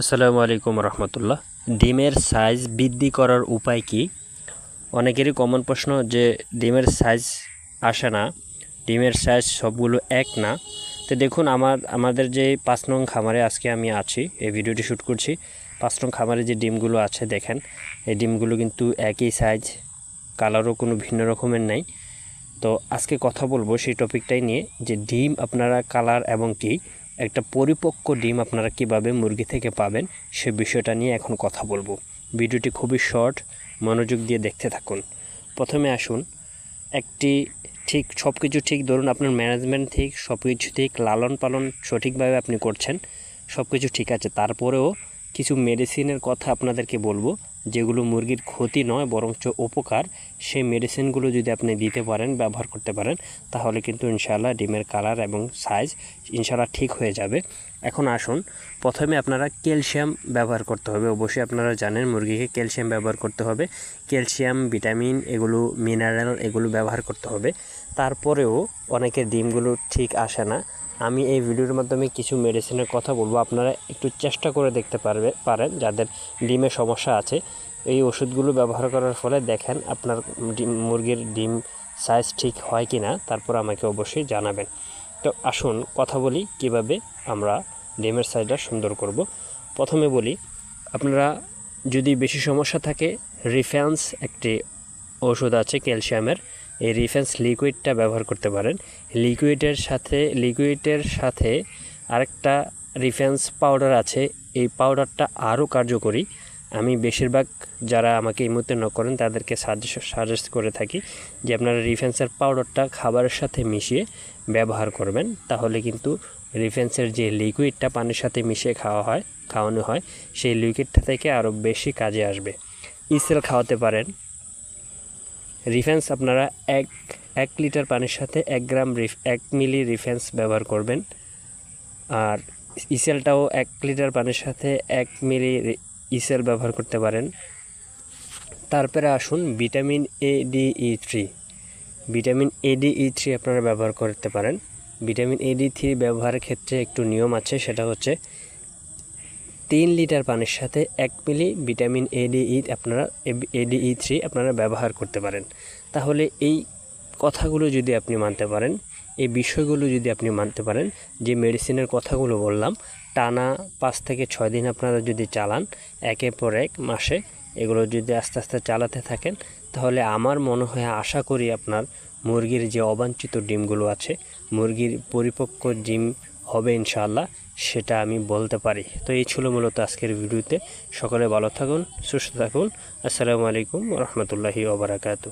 আসসালামু আলাইকুম রহমতুল্লাহ। ডিমের সাইজ বৃদ্ধি করার উপায় কি? অনেকেরই কমন প্রশ্ন যে ডিমের সাইজ আসে না, ডিমের সাইজ সবগুলো এক না। তো দেখুন, আমার, আমাদের যে পাঁচ নং খামারে আজকে আমি আছি, এই ভিডিওটি শ্যুট করছি। পাঁচ নং খামারে যে ডিমগুলো আছে, দেখেন, এই ডিমগুলো কিন্তু একই সাইজ, কালারও কোনো ভিন্ন রকমের নাই। তো আজকে কথা বলব সেই টপিকটাই নিয়ে যে ডিম আপনারা কালার এবং কি একটা পরিপক্ক ডিম আপনারা কীভাবে মুরগি থেকে পাবেন সে বিষয়টা নিয়ে এখন কথা বলব। ভিডিওটি খুবই শর্ট, মনোযোগ দিয়ে দেখতে থাকুন। প্রথমে আসুন, একটি ঠিক সব কিছু ঠিক ধরুন, আপনার ম্যানেজমেন্ট ঠিক সব কিছু ঠিক লালন পালন সঠিকভাবে আপনি করছেন সব কিছু ঠিক আছে। তারপরেও কিছু মেডিসিনের কথা আপনাদেরকে বলব, যেগুলো মুরগির ক্ষতি নয়, বরঞ্চ উপকার। সেই মেডিসিনগুলো যদি আপনি দিতে পারেন, ব্যবহার করতে পারেন, তাহলে কিন্তু ইনশাল্লাহ ডিমের কালার এবং সাইজ ইনশাল্লাহ ঠিক হয়ে যাবে। এখন আসুন, প্রথমে আপনারা ক্যালসিয়াম ব্যবহার করতে হবে। অবশ্যই আপনারা জানেন মুরগিকে ক্যালসিয়াম ব্যবহার করতে হবে। ক্যালসিয়াম, ভিটামিন এগুলো মিনারেল এগুলো ব্যবহার করতে হবে। তারপরেও অনেকের ডিমগুলো ঠিক আসে না। আমি এই ভিডিওর মাধ্যমে কিছু মেডিসিনের কথা বলব। আপনারা একটু চেষ্টা করে দেখতে পারবে, পারেন। যাদের ডিমে সমস্যা আছে, এই ওষুধগুলো ব্যবহার করার ফলে দেখেন আপনার ডিম, মুরগির ডিম সাইজ ঠিক হয় কি না তারপর আমাকে অবশ্যই জানাবেন। তো আসুন, কথা বলি কীভাবে আমরা ডিমের সাইজটা সুন্দর করব। প্রথমে বলি, আপনারা যদি বেশি সমস্যা থাকে রিফ্যান্স একটি ওষুধ আছে ক্যালসিয়ামের। এই রিফেন্স লিকুইডটা ব্যবহার করতে পারেন। লিকুইডের সাথে লিকুইডের সাথে আরেকটা রিফেন্স পাউডার আছে। এই পাউডারটা আরও কার্যকরী। আমি বেশিরভাগ যারা আমাকে এই মুহূর্তে ন করেন, তাদেরকে সাজেস্ট সাজেস্ট করে থাকি যে আপনারা রিফেন্সের পাউডারটা খাবারের সাথে মিশিয়ে ব্যবহার করবেন। তাহলে কিন্তু রিফেন্সের যে লিকুইডটা পানির সাথে মিশিয়ে খাওয়া হয়, খাওয়ানো হয়, সেই লিকুইডটা থেকে আরও বেশি কাজে আসবে। ইসেল খাওয়াতে পারেন। রিফেন্স আপনারা এক এক লিটার পানির সাথে এক গ্রাম রিফ, এক মিলি রিফেন্স ব্যবহার করবেন। আর ইসেলটাও এক লিটার পানির সাথে এক মিলি ইসেল ব্যবহার করতে পারেন। তারপরে আসুন vitamin A, D, E three. Vitamin A, D, E three আপনারা ব্যবহার করতে পারেন। ভিটামিন এ, ডি থ্রি ব্যবহারের ক্ষেত্রে একটু নিয়ম আছে, সেটা হচ্ছে তিন লিটার পানির সাথে এক মিলি ভিটামিন এডিই আপনারা এডিই থ্রি আপনারা ব্যবহার করতে পারেন। তাহলে এই কথাগুলো যদি আপনি মানতে পারেন, এই বিষয়গুলো যদি আপনি মানতে পারেন, যে মেডিসিনের কথাগুলো বললাম, টানা পাঁচ থেকে ছয় দিন আপনারা যদি চালান, একের পর এক মাসে এগুলো যদি আস্তে আস্তে চালাতে থাকেন, তাহলে আমার মনে হয়, আশা করি আপনার মুরগির যে অবাঞ্ছিত ডিমগুলো আছে, মুরগির পরিপক্ক ডিম হবে ইনশাআল্লাহ, সেটা আমি বলতে পারি। তো এই ছিল মূলত আজকের ভিডিওতে। সকলে ভালো থাকুন, সুস্থ থাকুন। আসসালামু আলাইকুম রহমতুল্লাহি ওবরাকাতু